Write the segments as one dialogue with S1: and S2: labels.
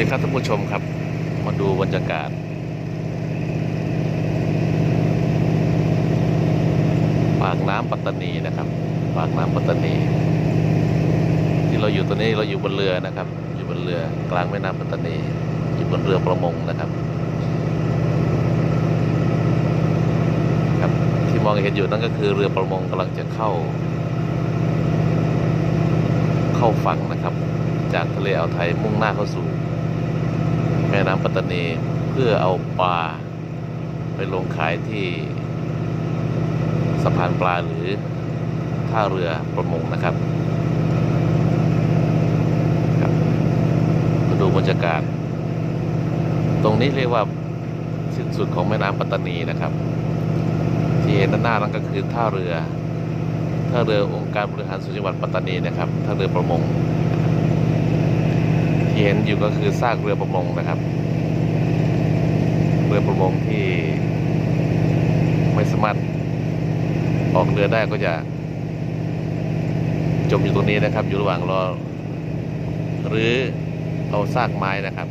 S1: ดีครับท่านผู้ชมครับ มาดูบรรยากาศ ปากน้ำปัตตานีนะครับ ปากน้ำปัตตานี ที่เราอยู่ตอนนี้เราอยู่บนเรือนะครับ อยู่บนเรือกลางแม่น้ำปัตตานี อยู่บนเรือประมงนะครับครับที่มองเห็นอยู่นั่นก็คือเรือประมงกำลังจะเข้า เข้าฝั่งนะครับ จากทะเลอ่าวไทยมุ่งหน้าเข้าสู่ แม่น้ำปัตตานีเพื่อเอาปลาไปลงขายที่สะพานปลาหรือท่าเรือประมงนะครับครับมาดูบรรยากาศ ตรงนี้เรียกว่าสิ้นสุดของแม่น้ำปัตตานีนะครับ ที่เห็นด้านหน้านั่นก็คือท่าเรือท่าเรือองค์การบริหารส่วนจังหวัดปัตตานีนะครับท่าเรือประมง ที่เห็นอยู่ก็คือซากเรือประมงนะครับ เรือประมงที่ไม่สามารถออกเรือได้ก็จะ จมอยู่ตรงนี้นะครับ อยู่ระหว่างรอ หรือเอาซากไม้นะครับ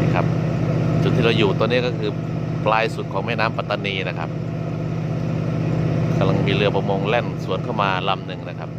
S1: นี่ครับ จุดที่เราอยู่ตัวนี้ก็คือปลายสุดของแม่น้ำปัตตานีนะครับ กำลังมีเรือประมงแล่นสวนเข้ามาลำหนึ่งนะครับ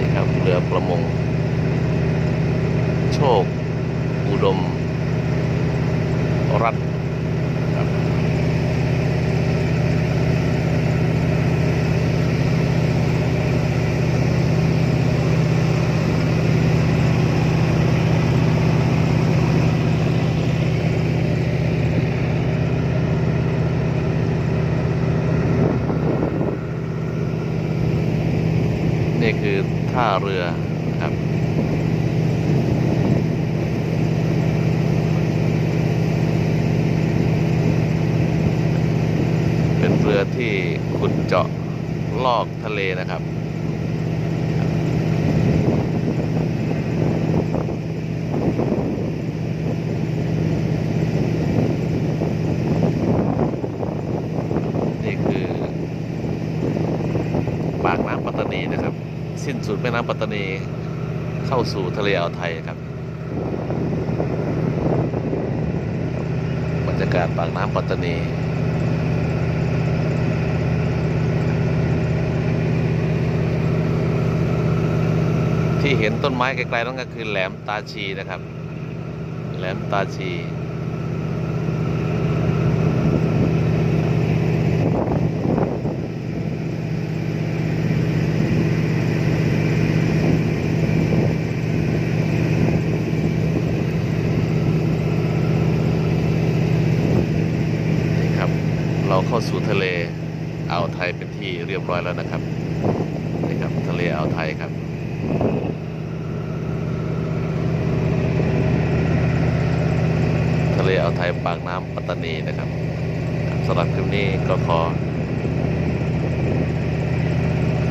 S1: นี่ค รือประมง โชค อุดม รัฐนี่คือ ท่าเรือครับเป็นเรือที่ขุดเจาะลอกทะเลนะครับนี่คือปากน้ำปัตตานีนะครับ สิ้นสุดแม่น้ำปัตตานีเข้าสู่ทะเลอ่าวไทยครับ บรรยากาศปากน้ำปัตตานีที่เห็นต้นไม้ไกลๆนั่นก็คือแหลมตาชีนะครับ แหลมตาชี นี่ครับ เราเข้าสู่ทะเลอ่าวไทยเป็นที่เรียบร้อยแล้วนะครับนี่ครับทะเลอ่าวไทยครับทะเลอ่าวไทยปากน้ำปัตตานีนะครับสำหรับคลิปนี้ก็ขอ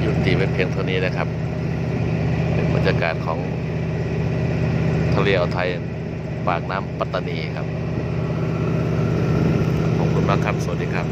S1: หยุดตีไว้เพียงเท่านี้นะครับ เป็นบรรยากาศของทะเลอ่าวไทยปากน้ำปัตตานีครับขอบคุณมากครับ สวัสดีครับ